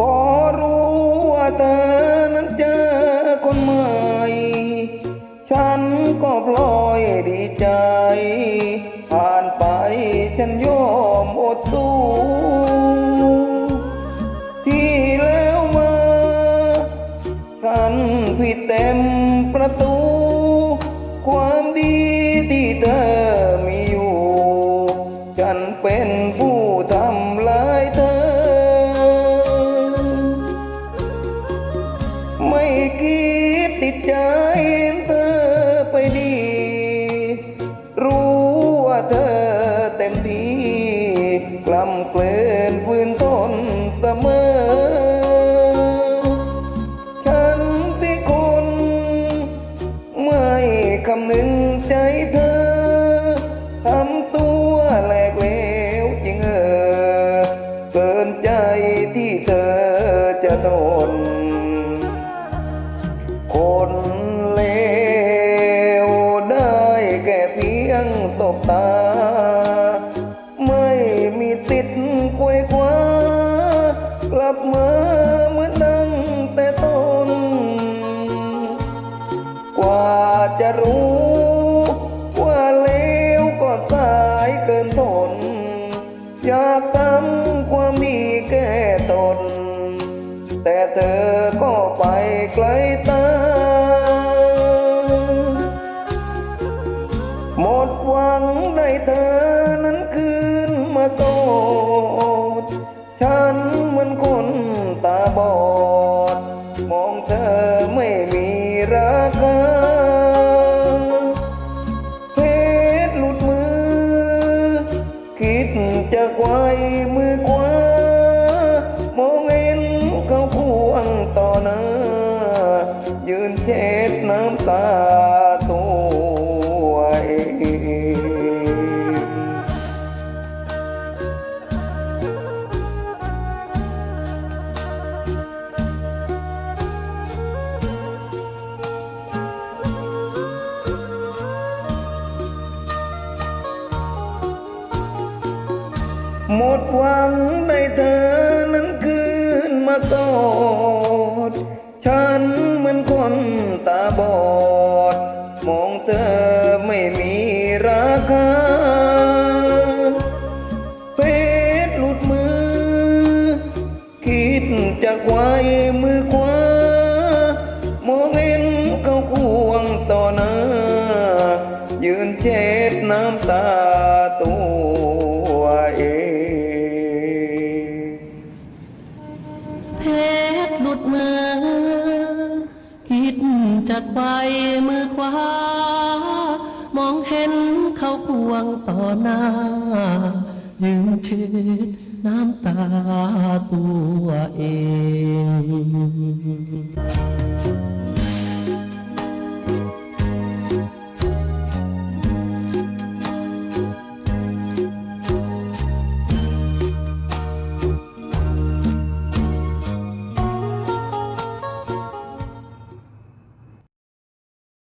พอรู้ว่าเธอนั้นเจอคนใหม่ ฉันก็พลอยดีใจ ผ่านไปฉันยอมอดสู้ที่แล้วมา ฉันผิดเต็มประตู ความดี ไม่คิดติดใจเธอไปดี รู้ว่าเธอเต็มที่กล่ำเกลืนพื้นทนเสมอ ฉันที่คุณไม่คำนึงใจเธอ คนเลวได้แก่เพียงสบตา ไม่มีสิทธิ์ควยคว้ากลับมาเหมือนดังแต่ต้น กว่าจะรู้ว่าเลวก็สายเกินทน อยากทำความดีแก้ตน แต่เธอก็ไปไกลตา ฉันเหมือนคนตาบอด มองเธอไม่มีราคาเพชรหลุดมือ คิดจะไกวมือกว่ามองเห็นเขาควงต่อหน้า ยืนเช็ดน้ำตาตัวเอง หมดหวังได้เธอนั้นคืนมากอดฉันเหมือนคนตาบอด มองเธอไม่มีราคาเพชรหลุดมือ คิดจะไกวมือ จากไปมือขวามองเห็นเขาควงต่อหน้า ยืนเช็ดน้ำตาตัวเอง